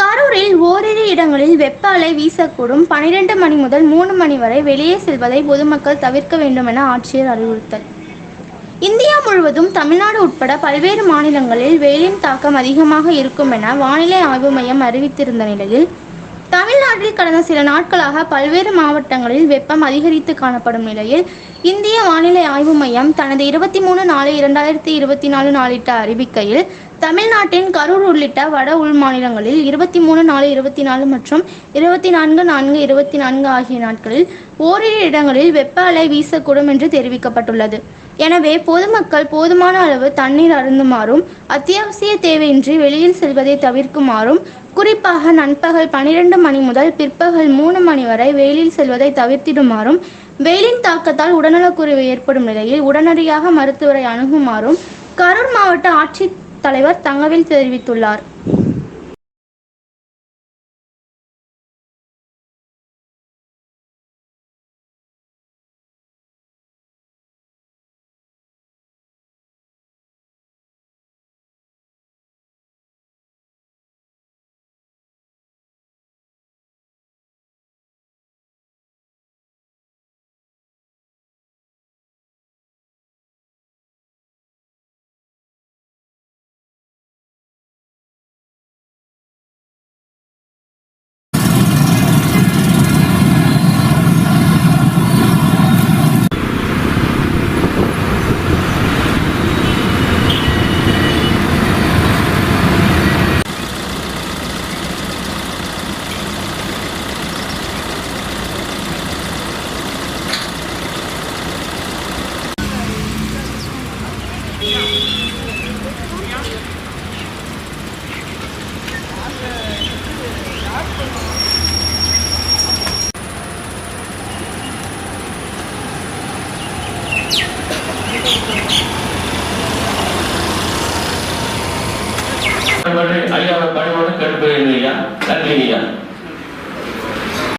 கரூரில் ஓரிரு இடங்களில் வெப்ப அலை வீசக்கூடும். பனிரெண்டு மணி முதல் மூணு மணி வரை வெளியே செல்வதை பொதுமக்கள் தவிர்க்க வேண்டும் என ஆட்சியர் அறிவுறுத்தல். இந்தியா முழுவதும் தமிழ்நாடு உட்பட பல்வேறு மாநிலங்களில் வெயிலின் தாக்கம் அதிகமாக இருக்கும் என வானிலை ஆய்வு மையம் அறிவித்திருந்த நிலையில் தமிழ்நாட்டில் கடந்த சில நாட்களாக பல்வேறு மாவட்டங்களில் வெப்பம் அதிகரித்து காணப்படும் நிலையில் இந்திய வானிலை ஆய்வு மையம் தனது இருபத்தி மூணு நாலு இரண்டாயிரத்தி இருபத்தி நாலு நாளிட்ட அறிவிக்கையில் தமிழ்நாட்டின் கரூர் உள்ளிட்ட வட உள் மாநிலங்களில் இருபத்தி மூணு நாலு இருபத்தி நாலு மற்றும் இருபத்தி நான்கு நான்கு இருபத்தி நான்கு ஆகிய நாட்களில் ஓரிரு இடங்களில் வெப்ப அலை வீசக்கூடும் என்று தெரிவிக்கப்பட்டுள்ளது. எனவே பொதுமக்கள் போதுமான அளவு தண்ணீர் அருந்துமாறும் அத்தியாவசிய தேவையின்றி வெளியில் செல்வதை தவிர்க்குமாறும் குறிப்பாக நண்பகல் பனிரெண்டு மணி முதல் பிற்பகல் மூணு மணி வரை வெயிலில் செல்வதை தவிர்த்திடுமாறும் வெயிலின் தாக்கத்தால் உடல்நலக்குறைவு ஏற்படும் நிலையில் உடனடியாக மருத்துவரை அணுகுமாறும் கரூர் மாவட்ட ஆட்சித் தலைவர் தங்கவில் தெரிவித்துள்ளார். ஐயா பணிவோடு கடுப்பு ஐயா நன்றி ஐயா